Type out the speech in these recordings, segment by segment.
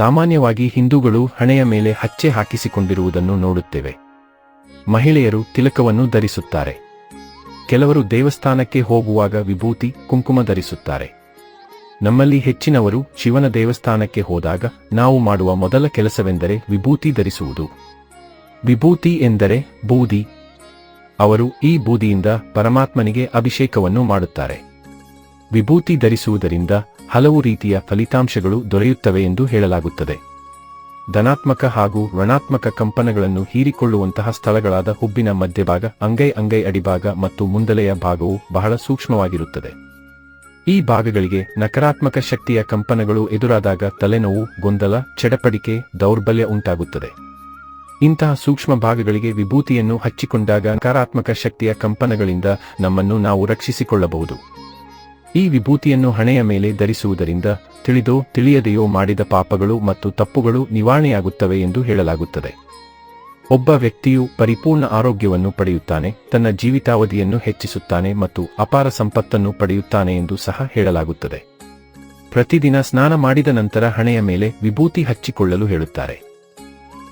ಸಾಮಾನ್ಯವಾಗಿ ಹಿಂದೂಗಳು ಹಣೆಯ ಮೇಲೆ ಹಚ್ಚೆ ಹಾಕಿಸಿಕೊಂಡಿರುವುದನ್ನು ನೋಡುತ್ತೇವೆ. ಮಹಿಳೆಯರು ತಿಲಕವನ್ನು ಧರಿಸುತ್ತಾರೆ. ಕೆಲವರು ದೇವಸ್ಥಾನಕ್ಕೆ ಹೋಗುವಾಗ ವಿಭೂತಿ, ಕುಂಕುಮ ಧರಿಸುತ್ತಾರೆ. ನಮ್ಮಲ್ಲಿ ಹೆಚ್ಚಿನವರು ಶಿವನ ದೇವಸ್ಥಾನಕ್ಕೆ ಹೋದಾಗ ನಾವು ಮಾಡುವ ಮೊದಲ ಕೆಲಸವೆಂದರೆ ವಿಭೂತಿ ಧರಿಸುವುದು. ವಿಭೂತಿ ಎಂದರೆ ಬೂದಿ. ಅವರು ಈ ಬೂದಿಯಿಂದ ಪರಮಾತ್ಮನಿಗೆ ಅಭಿಷೇಕವನ್ನು ಮಾಡುತ್ತಾರೆ. ವಿಭೂತಿ ಧರಿಸುವುದರಿಂದ ಹಲವು ರೀತಿಯ ಫಲಿತಾಂಶಗಳು ದೊರೆಯುತ್ತವೆ ಎಂದು ಹೇಳಲಾಗುತ್ತದೆ. ಧನಾತ್ಮಕ ಹಾಗೂ ಋಣಾತ್ಮಕ ಕಂಪನಗಳನ್ನು ಹೀರಿಕೊಳ್ಳುವಂತಹ ಸ್ಥಳಗಳಾದ ಹುಬ್ಬಿನ ಮಧ್ಯಭಾಗ, ಅಂಗೈ ಅಂಗೈ ಅಡಿಭಾಗ ಮತ್ತು ಮುಂದಲೆಯ ಭಾಗವು ಬಹಳ ಸೂಕ್ಷ್ಮವಾಗಿರುತ್ತದೆ. ಈ ಭಾಗಗಳಿಗೆ ನಕಾರಾತ್ಮಕ ಶಕ್ತಿಯ ಕಂಪನಗಳು ಎದುರಾದಾಗ ತಲೆನೋವು, ಗೊಂದಲ, ಚಡಪಡಿಕೆ, ದೌರ್ಬಲ್ಯ ಉಂಟಾಗುತ್ತದೆ. ಇಂತಹ ಸೂಕ್ಷ್ಮ ಭಾಗಗಳಿಗೆ ವಿಭೂತಿಯನ್ನು ಹಚ್ಚಿಕೊಂಡಾಗ ನಕಾರಾತ್ಮಕ ಶಕ್ತಿಯ ಕಂಪನಗಳಿಂದ ನಮ್ಮನ್ನು ನಾವು ರಕ್ಷಿಸಿಕೊಳ್ಳಬಹುದು. ಈ ವಿಭೂತಿಯನ್ನು ಹಣೆಯ ಮೇಲೆ ಧರಿಸುವುದರಿಂದ ತಿಳಿದೋ ತಿಳಿಯದೆಯೋ ಮಾಡಿದ ಪಾಪಗಳು ಮತ್ತು ತಪ್ಪುಗಳು ನಿವಾರಣೆಯಾಗುತ್ತವೆ ಎಂದು ಹೇಳಲಾಗುತ್ತದೆ. ಒಬ್ಬ ವ್ಯಕ್ತಿಯು ಪರಿಪೂರ್ಣ ಆರೋಗ್ಯವನ್ನು ಪಡೆಯುತ್ತಾನೆ, ತನ್ನ ಜೀವಿತಾವಧಿಯನ್ನು ಹೆಚ್ಚಿಸುತ್ತಾನೆ ಮತ್ತು ಅಪಾರ ಸಂಪತ್ತನ್ನು ಪಡೆಯುತ್ತಾನೆ ಎಂದು ಸಹ ಹೇಳಲಾಗುತ್ತದೆ. ಪ್ರತಿದಿನ ಸ್ನಾನ ಮಾಡಿದ ನಂತರ ಹಣೆಯ ಮೇಲೆ ವಿಭೂತಿ ಹಚ್ಚಿಕೊಳ್ಳಲು ಹೇಳುತ್ತಾರೆ.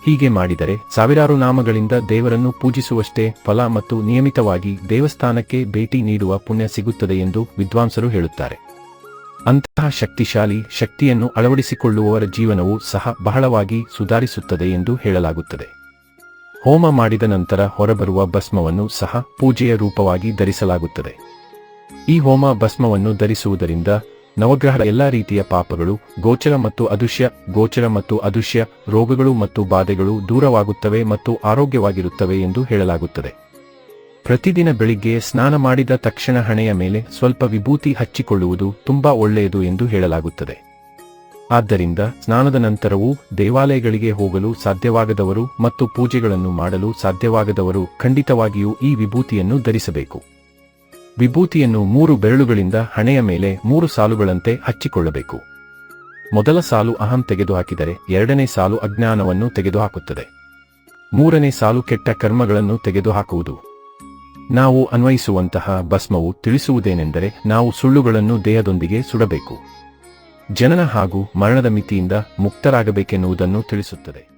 ಹೀಗೆ ಮಾಡಿದರೆ ಸಾವಿರಾರು ನಾಮಗಳಿಂದ ದೇವರನ್ನು ಪೂಜಿಸುವಷ್ಟೇ ಫಲ ಮತ್ತು ನಿಯಮಿತವಾಗಿ ದೇವಸ್ಥಾನಕ್ಕೆ ಭೇಟಿ ನೀಡುವ ಪುಣ್ಯ ಸಿಗುತ್ತದೆ ಎಂದು ವಿದ್ವಾಂಸರು ಹೇಳುತ್ತಾರೆ. ಅಂತಹ ಶಕ್ತಿಶಾಲಿ ಶಕ್ತಿಯನ್ನು ಅಳವಡಿಸಿಕೊಳ್ಳುವವರ ಜೀವನವು ಸಹ ಬಹಳವಾಗಿ ಸುಧಾರಿಸುತ್ತದೆ ಎಂದು ಹೇಳಲಾಗುತ್ತದೆ. ಹೋಮ ಮಾಡಿದ ನಂತರ ಹೊರಬರುವ ಭಸ್ಮವನ್ನು ಸಹ ಪೂಜೆಯ ರೂಪವಾಗಿ ಧರಿಸಲಾಗುತ್ತದೆ. ಈ ಹೋಮ ಭಸ್ಮವನ್ನು ಧರಿಸುವುದರಿಂದ ನವಗ್ರಹದ ಎಲ್ಲಾ ರೀತಿಯ ಪಾಪಗಳು, ಗೋಚರ ಮತ್ತು ಅದೃಶ್ಯ, ಗೋಚರ ಮತ್ತು ಅದೃಶ್ಯ, ರೋಗಗಳು ಮತ್ತು ಬಾಧೆಗಳು ದೂರವಾಗುತ್ತವೆ ಮತ್ತು ಆರೋಗ್ಯವಾಗಿರುತ್ತವೆ ಎಂದು ಹೇಳಲಾಗುತ್ತದೆ. ಪ್ರತಿದಿನ ಬೆಳಿಗ್ಗೆ ಸ್ನಾನ ಮಾಡಿದ ತಕ್ಷಣ ಹಣೆಯ ಮೇಲೆ ಸ್ವಲ್ಪ ವಿಭೂತಿ ಹಚ್ಚಿಕೊಳ್ಳುವುದು ತುಂಬಾ ಒಳ್ಳೆಯದು ಎಂದು ಹೇಳಲಾಗುತ್ತದೆ. ಆದ್ದರಿಂದ ಸ್ನಾನದ ನಂತರವೂ ದೇವಾಲಯಗಳಿಗೆ ಹೋಗಲು ಸಾಧ್ಯವಾಗದವರು ಮತ್ತು ಪೂಜೆಗಳನ್ನು ಮಾಡಲು ಸಾಧ್ಯವಾಗದವರು ಖಂಡಿತವಾಗಿಯೂ ಈ ವಿಭೂತಿಯನ್ನು ಧರಿಸಬೇಕು. ವಿಭೂತಿಯನ್ನು ಮೂರು ಬೆರಳುಗಳಿಂದ ಹಣೆಯ ಮೇಲೆ ಮೂರು ಸಾಲುಗಳಂತೆ ಹಚ್ಚಿಕೊಳ್ಳಬೇಕು. ಮೊದಲ ಸಾಲು ಅಹಂ ತೆಗೆದುಹಾಕಿದರೆ ಎರಡನೇ ಸಾಲು ಅಜ್ಞಾನವನ್ನು ತೆಗೆದುಹಾಕುತ್ತದೆ. ಮೂರನೇ ಸಾಲು ಕೆಟ್ಟ ಕರ್ಮಗಳನ್ನು ತೆಗೆದುಹಾಕುವುದು. ನಾವು ಅನ್ವಯಿಸುವಂತಹ ಭಸ್ಮವು ತಿಳಿಸುವುದೇನೆಂದರೆ ನಾವು ಸುಳ್ಳುಗಳನ್ನು ದೇಹದೊಂದಿಗೆ ಸುಡಬೇಕು. ಜನನ ಹಾಗೂ ಮರಣದ ಮಿತಿಯಿಂದ ಮುಕ್ತರಾಗಬೇಕೆನ್ನುವುದನ್ನು ತಿಳಿಸುತ್ತದೆ.